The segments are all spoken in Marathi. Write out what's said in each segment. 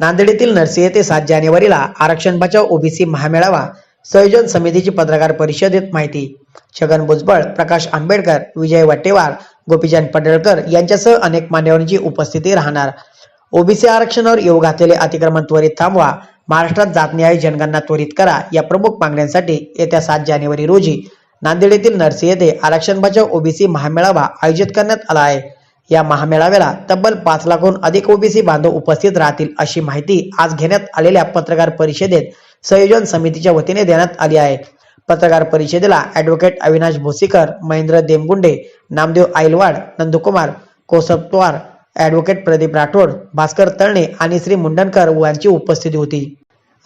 नांदेड येथील नरसी येथे सात जानेवारीला आरक्षण बचाव ओबीसी महामेळावा संयोजन समितीची पत्रकार परिषदेत माहिती. छगन भुजबळ प्रकाश आंबेडकर विजय वट्टेवार गोपीचंद पडळकर यांच्यासह अनेक मान्यवरांची उपस्थिती राहणार. ओबीसी आरक्षणावर येऊ घातलेले अतिक्रमण त्वरित थांबवा महाराष्ट्रात जात जनगणना त्वरित करा या प्रमुख मागण्यांसाठी येत्या सात जानेवारी रोजी नांदेड येथील नरसी येथे आरक्षण बचाव ओबीसी महामेळावा आयोजित करण्यात आला आहे. या महामेळाव्याला तब्बल पाच लाखहून अधिक ओबीसी बांधव उपस्थित राहतील अशी माहिती आज घेण्यात आलेल्या पत्रकार परिषदेत संयोजन समितीच्या वतीने देण्यात आली आहे. पत्रकार परिषदेला ॲडव्होकेट अविनाश भोसीकर महेंद्र देमगुंडे नामदेव आईलवाड नंदकुमार कोसपवार ॲडव्होकेट प्रदीप राठोड भास्कर तळणे आणि श्री मुंडणकर यांची उपस्थिती होती.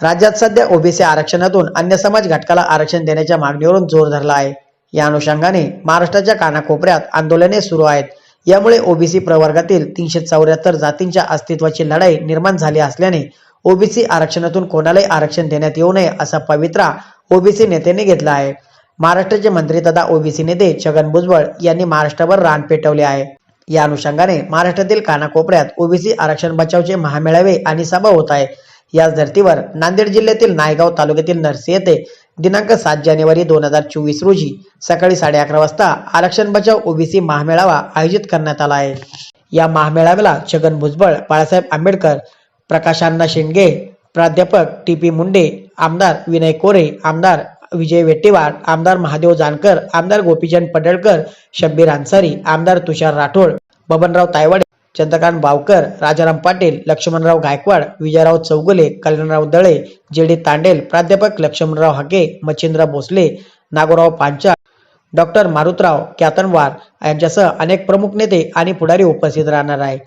राज्यात सध्या ओबीसी आरक्षणातून अन्य समाज घटकाला आरक्षण देण्याच्या मागणीवरून जोर धरला आहे. या अनुषंगाने महाराष्ट्राच्या कानाकोपऱ्यात आंदोलने सुरू आहेत. यामुळे ओबीसी प्रवर्गातील तीनशे चौऱ्याहत्तर जातींच्या अस्तित्वाची लढाई निर्माण झाली असल्याने ओबीसी आरक्षणातून कोणालाही आरक्षण देण्यात येऊ नये असा पवित्रा ओबीसी नेत्यांनी घेतला आहे. महाराष्ट्राचे मंत्री तथा ओबीसी नेते छगन भुजबळ यांनी महाराष्ट्रावर रान पेटवले आहे. या अनुषंगाने महाराष्ट्रातील कानाकोपऱ्यात ओबीसी आरक्षण बचावचे महामेळावे आणि सभा होत आहे. याच धर्तीवर नांदेड जिल्ह्यातील नायगाव तालुक्यातील नरसी येथे दिनांक सात जानेवारी दोन हजार चोवीस रोजी सकाळी साडे अकरा वाजता आरक्षण बचाव ओबीसी महामेळावा आयोजित करण्यात आला आहे. या महामेळाव्याला छगन भुजबळ बाळासाहेब आंबेडकर प्रकाशांना शेंडगे प्राध्यापक टी पी मुंडे आमदार विनय कोरे आमदार विजय वेट्टीवार आमदार महादेव जानकर आमदार गोपीचंद पडळकर शब्बीर अन्सारी आमदार तुषार राठोड बबनराव तायवाडे चंद्रकांत बावकर राजाराम पाटील लक्ष्मणराव गायकवाड विजयराव चौगुले कल्याणराव दळे जे डी तांडेल प्राध्यापक लक्ष्मणराव हाके मच्छिंद्र भोसले नागोराव पांचाळ डॉक्टर मारुतराव क्यातनवार यांच्यासह अनेक प्रमुख नेते आणि पुढारी उपस्थित राहणार आहे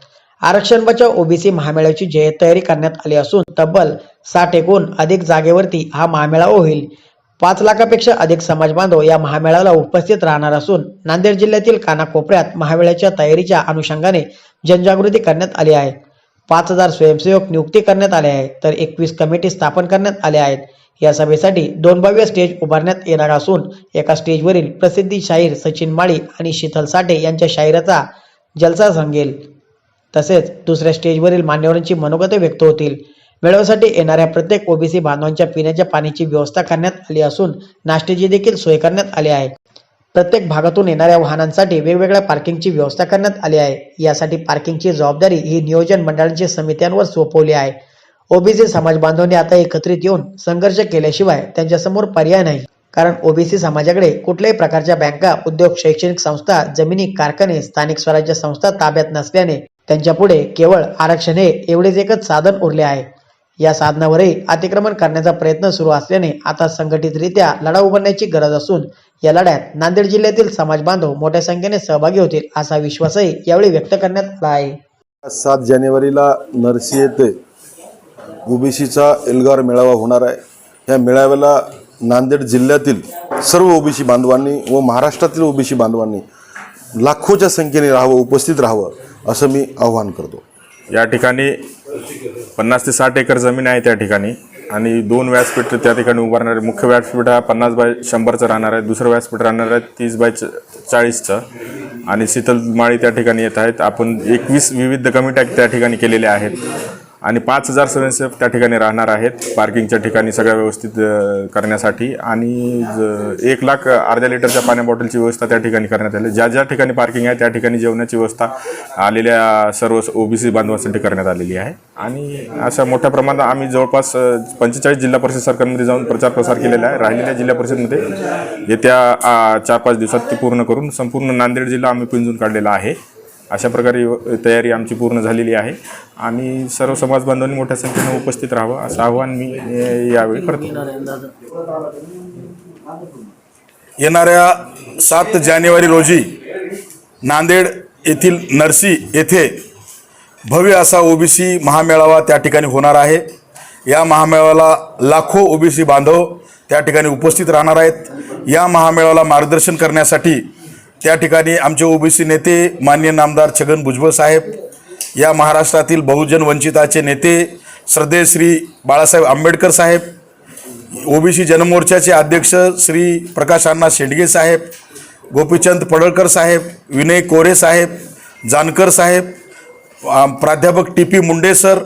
आरक्षण बचाव ओबीसी महामेळ्याची जय्यत तयारी करण्यात आली असून तब्बल साठ एकूण अधिक जागेवरती हा महामेळा होईल. पाच लाखापेक्षा अधिक समाज बांधव या महामेळाला उपस्थित राहणार असून नांदेड जिल्ह्यातील कानाकोपऱ्यात महामेळ्याच्या तयारीच्या अनुषंगाने जनजागृती करण्यात आली आहे. पाच हजार स्वयंसेवक नियुक्ती करण्यात आले आहे तर एकवीस कमिटी स्थापन करण्यात आल्या आहेत. या सभेसाठी दोन भव्य स्टेज उभारण्यात येणार असून एका स्टेजवरील प्रसिद्धी शाहीर सचिन माळी आणि शीतल साठे यांच्या शाहिराचा जलसा सांगेल तसेच दुसऱ्या स्टेजवरील मान्यवरांची मनोगते व्यक्त होतील. मेळाव्यासाठी येणाऱ्या प्रत्येक ओबीसी बांधवांच्या पिण्याच्या पाण्याची व्यवस्था करण्यात आली असून नाश्त्याची देखील सोय करण्यात आली आहे. प्रत्येक भागातून येणाऱ्या वाहनांसाठी वेगवेगळ्या पार्किंगची व्यवस्था करण्यात आली आहे. यासाठी पार्किंगची जबाबदारी ही नियोजन मंडळांच्या समित्यांवर सोपवली आहे. ओबीसी समाज बांधवांनी आता एकत्रित येऊन संघर्ष केल्याशिवाय त्यांच्यासमोर पर्याय नाही. कारण ओबीसी समाजाकडे कुठल्याही प्रकारच्या बँका उद्योग शैक्षणिक संस्था जमिनी कारखाने स्थानिक स्वराज्य संस्था ताब्यात नसल्याने त्यांच्या पुढे केवळ आरक्षण हे एवढेच एकच साधन उरले आहे. या साधनावरही अतिक्रमण करण्याचा प्रयत्न सुरू असल्याने आता संघटितरित्या लढा उभारण्याची गरज असून या लढ्यात नांदेड जिल्ह्यातील समाज बांधव मोठ्या संख्येने सहभागी होतील असा विश्वासही यावेळी व्यक्त करण्यात आला आहे. सात जानेवारीला नरसी येथे ओबीसीचा एल्गार मेळावा होणार आहे. या मेळाव्याला नांदेड जिल्ह्यातील सर्व ओबीसी बांधवांनी व महाराष्ट्रातील ओबीसी बांधवांनी लाखोच्या संख्येने राहावं उपस्थित राहावं असं मी आवाहन करतो. या ठिकाणी पन्नास ते साठ एकर जमीन आहे त्या ठिकाणी. आणि दोन व्यासपीठ त्या ठिकाणी उभारणार आहे. मुख्य व्यासपीठ हा पन्नास बाय शंभरचं राहणार आहे. दुसरं व्यासपीठ राहणार आहे तीस बाय च- चाळीसचं. आणि शीतल माळी त्या ठिकाणी येत आहेत. आपण एकवीस विविध कमिट्या त्या ठिकाणी केलेल्या आहेत. आणि पाच हजार स्वयंसेवक त्या ठिकाणी राहणार आहेत. पार्किंगच्या ठिकाणी सगळ्या व्यवस्थित करण्यासाठी. आणि एक लाख अर्ध्या लिटरच्या पाण्या बॉटलची व्यवस्था त्या ठिकाणी करण्यात आली. ज्या ज्या ठिकाणी पार्किंग आहे त्या ठिकाणी जेवणाची व्यवस्था आलेल्या सर्व ओबीसी बांधवांसाठी करण्यात आलेली आहे. आणि अशा मोठ्या प्रमाणात आम्ही जवळपास पंचेचाळीस जिल्हा परिषद सरकारमध्ये जाऊन प्रचार प्रसार केलेला आहे. राहिलेल्या जिल्हा परिषदमध्ये येत्या चार पाच दिवसात ती पूर्ण करून संपूर्ण नांदेड जिल्हा आम्ही पिंजून काढलेला आहे. अशा प्रकारे तयारी आमची पूर्ण झालेली आहे. आणि सर्व समाज बांधवांनी मोठ्या संख्येने उपस्थित राहावं असं आव्हान मी यावेळी करतो. येणाऱ्या सात जानेवारी रोजी नांदेड येथील नरसी येथे भव्य असा ओबीसी महामेळावा त्या ठिकाणी होणार आहे. या महामेळाव्याला लाखो ओबीसी बांधव त्या ठिकाणी उपस्थित राहणार आहेत. या महामेळाव्याला मार्गदर्शन करण्यासाठी त्या ठिकाणी आमचे ओबीसी नेते मान्य नामदार छगन भुजबळ साहेब या महाराष्ट्रातील बहुजन वंचिताचे नेते श्रद्धे श्री बाळासाहेब आंबेडकर साहेब ओबीसी जनमोर्चाचे अध्यक्ष श्री प्रकाश अण्णा शेंडगे साहेब गोपीचंद पडळकर साहेब विनय कोरे साहेब जानकर साहेब प्राध्यापक T P Munde sir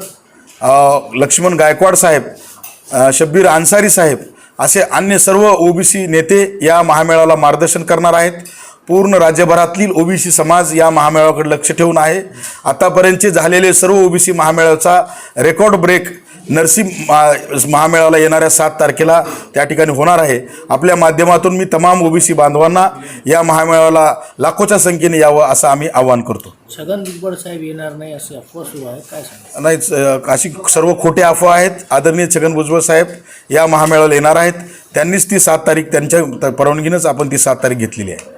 Laxman Gaikwad saheb Shabbir Ansari saheb असे अन्य सर्व ओबीसी नेते या महामेळाला मार्गदर्शन करणार आहेत. पूर्ण राज्यभरातील ओबीसी समाज या महामेळाव्याकडे लक्ष ठेवून आहे. आतापर्यंतचे झालेले सर्व ओबीसी महामेळाव्याचा रेकॉर्ड ब्रेक नरसी मा- महामेळाव्याला येणाऱ्या सात तारखेला त्या ठिकाणी होणार आहे. आपल्या माध्यमातून मी तमाम ओबीसी बांधवांना या महामेळाव्याला लाखोच्या संख्येने यावं असं आम्ही आवाहन करतो. छगन भुजबळ साहेब येणार नाही अशी अफवा सुरू आहे काय नाही अशी सर्व खोटे अफवा आहेत. आदरणीय छगन भुजबळ साहेब या महामेळाव्याला येणार आहेत. त्यांनीच ती सात तारीख त्यांच्या परवानगीनंच आपण ती सात तारीख घेतलेली आहे.